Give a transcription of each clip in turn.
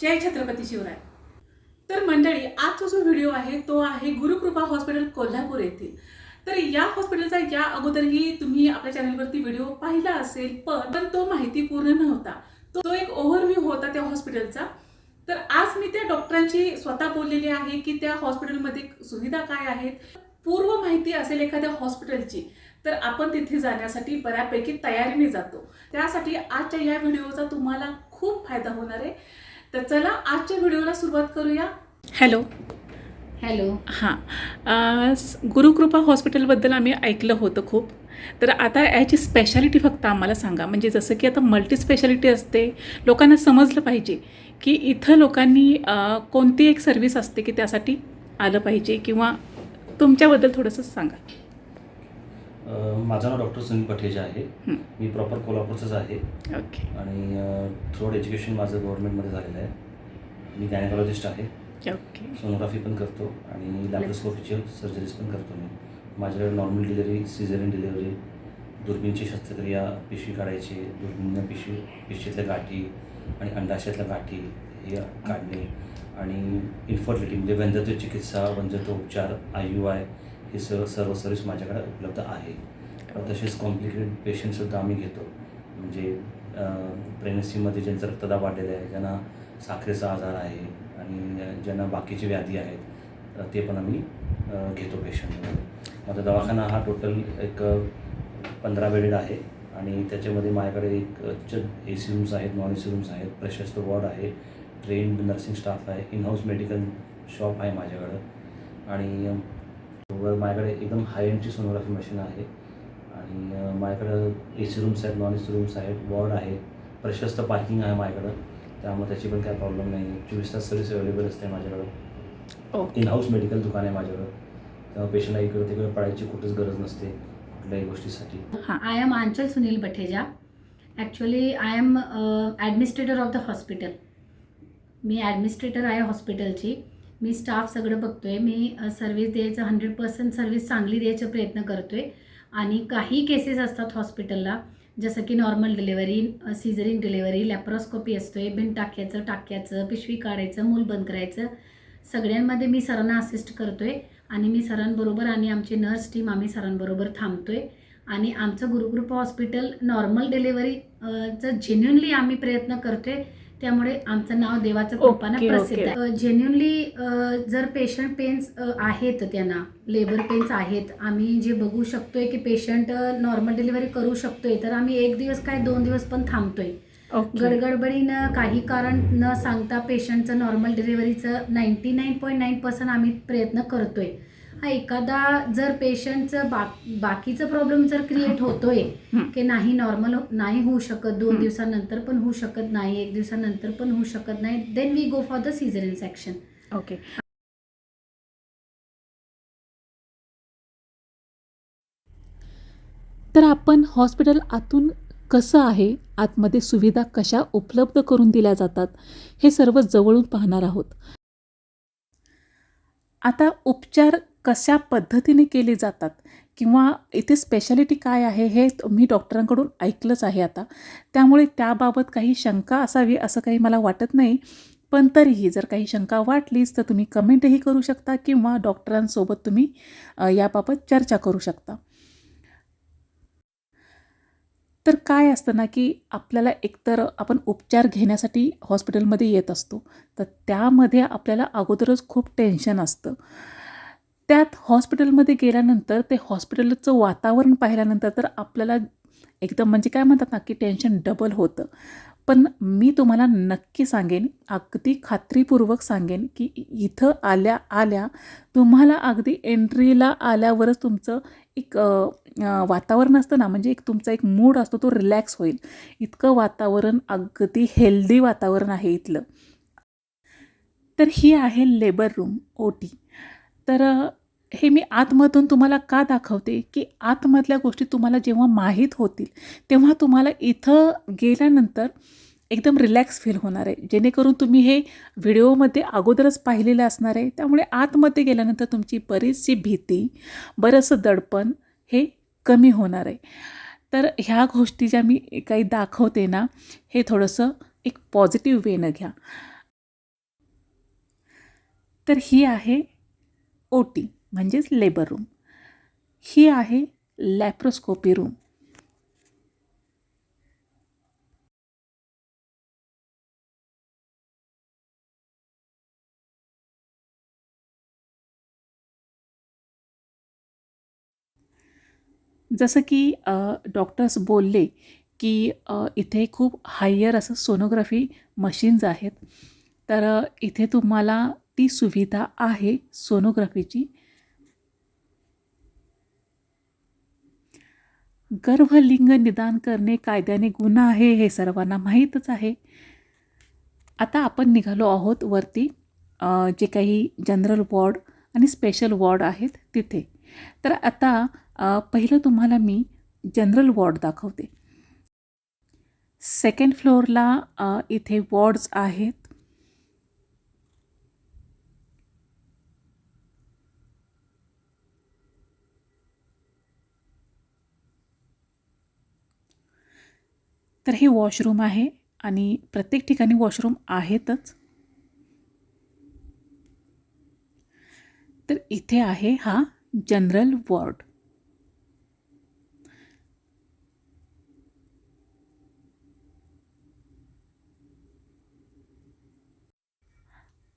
जय छत्रपती शिवराय. तर मंडळी आजचा जो व्हिडिओ आहे तो आहे गुरुकृपा हॉस्पिटल कोल्हापूर येथील. तर या हॉस्पिटलचा या अगोदरही तुम्ही आपल्या चॅनलवरती व्हिडिओ पाहिला असेल पण पण तो माहिती पूर्ण नव्हता. तो तो एक ओव्हरव्ह्यू होता त्या हॉस्पिटलचा. तर आज मी त्या डॉक्टरांची स्वतः बोललेली आहे की त्या हॉस्पिटलमध्ये सुविधा काय आहेत? पूर्व माहिती असेल एखाद्या हॉस्पिटलची तर आपण तिथे जाण्यासाठी बऱ्यापैकी तयारीने जातो. त्यासाठी आजच्या या व्हिडिओचा तुम्हाला खूप फायदा होणार आहे. तर चला आजच्या व्हिडिओला सुरुवात करूया. हॅलो. हॅलो. हां. गुरुकृपा हॉस्पिटलबद्दल आम्ही ऐकलं होतं खूप. तर आता याची स्पेशालिटी फक्त आम्हाला सांगा. म्हणजे जसं की आता मल्टी स्पेशालिटी असते लोकांना समजलं पाहिजे की इथं लोकांनी कोणती एक सर्विस असते की त्यासाठी आलं पाहिजे किंवा तुमच्याबद्दल थोडंसं सांगा. माझं नाव डॉक्टर सुनील पठेजा आहे. मी प्रॉपर कोल्हापूरचाच आहे. ओके. आणि थ्रोड एज्युकेशन माझं गव्हर्नमेंटमध्ये झालेलं आहे. मी गायनेकॉलॉजिस्ट आहे. ओके. सोनोग्राफी पण करतो आणि लॅप्रोस्कोपीची सर्जरीज पण करतो मी. माझ्याकडे नॉर्मल डिलिव्हरी सिझरियन डिलिव्हरी दुर्बीणची शस्त्रक्रिया पिशवी काढायची दुर्बीणनं पिशवी पिशवीतल्या गाठी आणि अंडाशयातल्या गाठी हे काढणे. आणि इन्फर्टिलिटी म्हणजे वंध्यत्व चिकित्सा वंध्यत्व उपचार आय यू आय हे सर्व सर्व सर्व्हिस माझ्याकडे उपलब्ध आहे. तसेच कॉम्प्लिकेटेड पेशंटसुद्धा आम्ही घेतो. म्हणजे प्रेग्नन्सीमध्ये ज्यांचा रक्तदाब वाढलेला आहे ज्यांना साखरेचा आजार आहे आणि ज्यांना बाकीची व्याधी आहेत ते पण आम्ही घेतो पेशंटमध्ये माझा दवाखाना हा टोटल एक पंधरा बेडेड आहे आणि त्याच्यामध्ये माझ्याकडे एक ए सी रूम्स आहेत नॉन ए सी रूम्स आहेत प्रशस्त वॉर्ड आहे ट्रेन्ड नर्सिंग स्टाफ आहे इन हाऊस मेडिकल शॉप आहे माझ्याकडं. आणि माझ्याकडे एकदम हाय एंडची सोनोग्राफी मशीन आहे. आणि माझ्याकडं ए सी रूम्स आहेत नॉन ए सी रूम्स आहेत वॉर्ड आहे प्रशस्त पार्किंग आहे माझ्याकडं. त्यामुळे त्याची पण काय प्रॉब्लेम नाही आहे चोवीस तास सर्व्हिस अवेलेबल असते माझ्याकडं. इन हाऊस मेडिकल दुकान आहे माझ्याकडं. त्यामुळे पेशंटला इकडे तिकडे पडायची कुठेच गरज नसते कुठल्याही गोष्टीसाठी. हां I am Anchal Sunil Batheja actually I am administrator of the hospital me administrator आहे हॉस्पिटलची मी स्टाफ सगळं बघतो आहे मी सर्व्हिस द्यायचं हंड्रेड पर्सेंट सर्व्हिस चांगली द्यायचा प्रयत्न करतो आहे आणि काही केसेस असतात हॉस्पिटलला जसं की normal delivery caesarean delivery laparoscopy असतो आहे बिन टाक्याचं टाक्याचं पिशवी काढायचं मूल बंद करायचं. सगळ्यांमध्ये मी सरांना असिस्ट करतो आहे आणि मी सरांबरोबर आणि आमची नर्स टीम आम्ही सरांबरोबर थांबतो आहे आणि आमचं गुरुकृपा हॉस्पिटल नॉर्मल डिलेवरी चं जेन्युनली आम्ही प्रयत्न करतोय. त्यामुळे आमचं नाव देवाचं कृपानं प्रसिद्ध. आहे. जेन्युनली जर पेशंट पेन्स आहेत त्यांना लेबर पेन्स आहेत आम्ही जे बघू शकतोय की पेशंट नॉर्मल डिलिव्हरी करू शकतोय तर आम्ही एक दिवस काय दोन दिवस पण थांबतोय. गडगडबडीनं काही कारण न सांगता पेशंटचं normal डिलिव्हरीचं ninety nine point nine percent आम्ही प्रयत्न करतोय. हा एखादा जर पेशंटचं बा बाकीचं प्रॉब्लेम जर क्रिएट होतोय हं. की नाही नॉर्मल नाही होऊ शकत दोन हं. दिवसानंतर पण होऊ शकत नाही एक दिवसानंतर पण होऊ शकत नाही then we go for the caesarean section okay तर आपण हॉस्पिटल आतून कसं आहे आतमध्ये सुविधा कशा उपलब्ध करून दिल्या जातात हे सर्व जवळून पाहणार आहोत आता उपचार कशा पद्धतीने केले जातात किंवा इथे स्पेशालिटी काय आहे हे मी डॉक्टरांकडून ऐकलंच आहे आता. त्यामुळे त्याबाबत काही शंका असावी असं काही मला वाटत नाही. पण तरीही जर काही शंका वाटलीच तर तुम्ही कमेंटही करू शकता किंवा डॉक्टरांसोबत तुम्ही याबाबत चर्चा करू शकता. तर काय असतं ना की आपल्याला एकतर आपण उपचार घेण्यासाठी हॉस्पिटलमध्ये येत असतो. तर त्यामध्ये आपल्याला अगोदरच खूप टेन्शन असतं. त्यात हॉस्पिटलमध्ये गेल्यानंतर ते हॉस्पिटलचं वातावरण पाहिल्यानंतर तर आपल्याला एकदम म्हणजे काय म्हणतात ना की टेन्शन डबल होतं. पण मी तुम्हाला नक्की सांगेन अगदी खात्रीपूर्वक सांगेन की इथं आल्या आल्या तुम्हाला अगदी एंट्रीला आल्यावरच तुमचं एक वातावरण असतं ना म्हणजे एक तुमचा एक मूड असतो तो रिलॅक्स होईल. इतकं वातावरण अगदी हेल्दी वातावरण आहे इथलं. तर ही आहे लेबर रूम ओ टी. तर हे मी आतमधून तुम्हाला का दाखवते? की आतमधल्या गोष्टी तुम्हाला जेव्हा माहीत होतील तेव्हा तुम्हाला इथं गेल्यानंतर एकदम रिलॅक्स फील होणार आहे. जेणेकरून तुम्ही हे व्हिडिओमध्ये अगोदरच पाहिलेलं असणार आहे. त्यामुळे आतमध्ये गेल्यानंतर तुमची बरीचशी भीती बरंचसं दडपण हे कमी होणार आहे. तर ह्या गोष्टी ज्या मी काही दाखवते ना हे थोडंसं एक पॉझिटिव्ह वेनं घ्या. तर ही आहे ओ टी म्हणजेच लेबर रूम. ही आहे लॅप्रोस्कोपी रूम. जसं की डॉक्टर्स बोलले की इथे खूप हायर असं सोनोग्राफी मशीन्स आहेत. तर इथे तुम्हाला ती सुविधा आहे सोनोग्राफीची गर्भलिंग निदान करणे कायद्याने गुन्हा आहे हे सर्वांना माहीतच आहे. आता आपण निघालो आहोत वरती जे काही जनरल वॉर्ड आणि स्पेशल वॉर्ड आहेत तिथे. तर आता पहिलं तुम्हाला मी जनरल वॉर्ड दाखवते. सेकंड फ्लोअरला इथे वॉर्ड्स आहेत. तर हे वॉशरूम आहे आणि प्रत्येक ठिकाणी वॉशरूम आहेतच. तर इथे आहे हा जनरल वॉर्ड.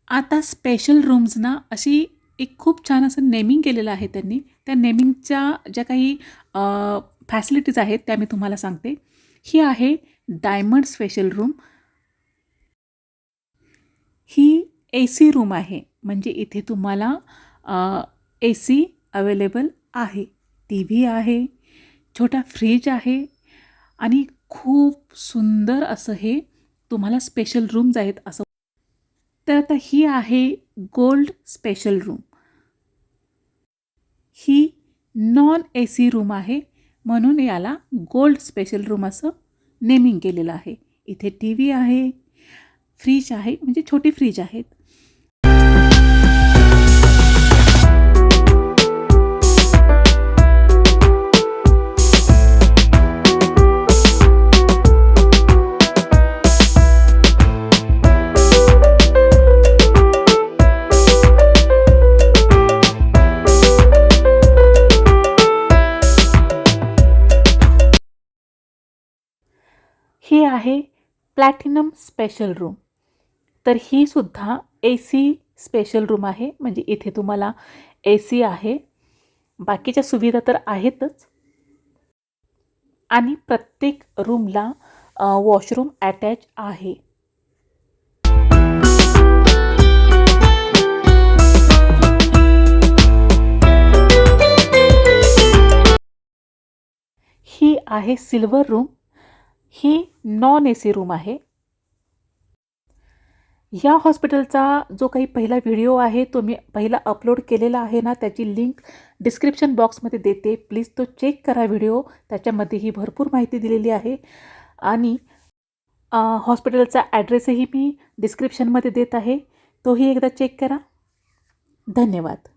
आता स्पेशल रूम्सना अशी एक खूप छान असं नेमिंग केलेलं आहे त्यांनी. त्या नेमिंगच्या ज्या काही फॅसिलिटीज आहेत त्या मी तुम्हाला सांगते. ही आहे डायमंड स्पेशल रूम. ही ए सी रूम आहे. म्हणजे इथे तुम्हाला ए सी अवेलेबल आहे. टी व्ही आहे. छोटा फ्रीज आहे. आणि खूप सुंदर असं हे तुम्हाला स्पेशल रूम्स आहेत असं. तर आता ही आहे गोल्ड स्पेशल रूम ही नॉन ए सी रूम आहे. म्हणून याला गोल्ड स्पेशल रूम असं नेमिंग केलेलं आहे. इथे टी व्ही आहे फ्रीज आहे म्हणजे छोटी फ्रीज आहेत. Platinum special room. तर ही सुद्धा ए सी स्पेशल रूम आहे. म्हणजे इथे तुम्हाला ए सी आहे. बाकीच्या सुविधा तर आहेतच. आणि प्रत्येक रूमला वॉशरूम अटॅच आहे. ही आहे सिल्वर रूम ही नॉन ए सी रूम आहे. या हॉस्पिटलचा जो काही पहिला व्हिडिओ आहे तो मी पहिला अपलोड केलेला आहे ना त्याची लिंक डिस्क्रिप्शन बॉक्समध्ये देते. प्लीज तो चेक करा व्हिडिओ त्याच्यामध्ये ही भरपूर माहिती दिलेली आहे. आणि हॉस्पिटलचा ॲड्रेसही मी डिस्क्रिप्शनमध्ये देत आहे. तोही एकदा चेक करा. धन्यवाद.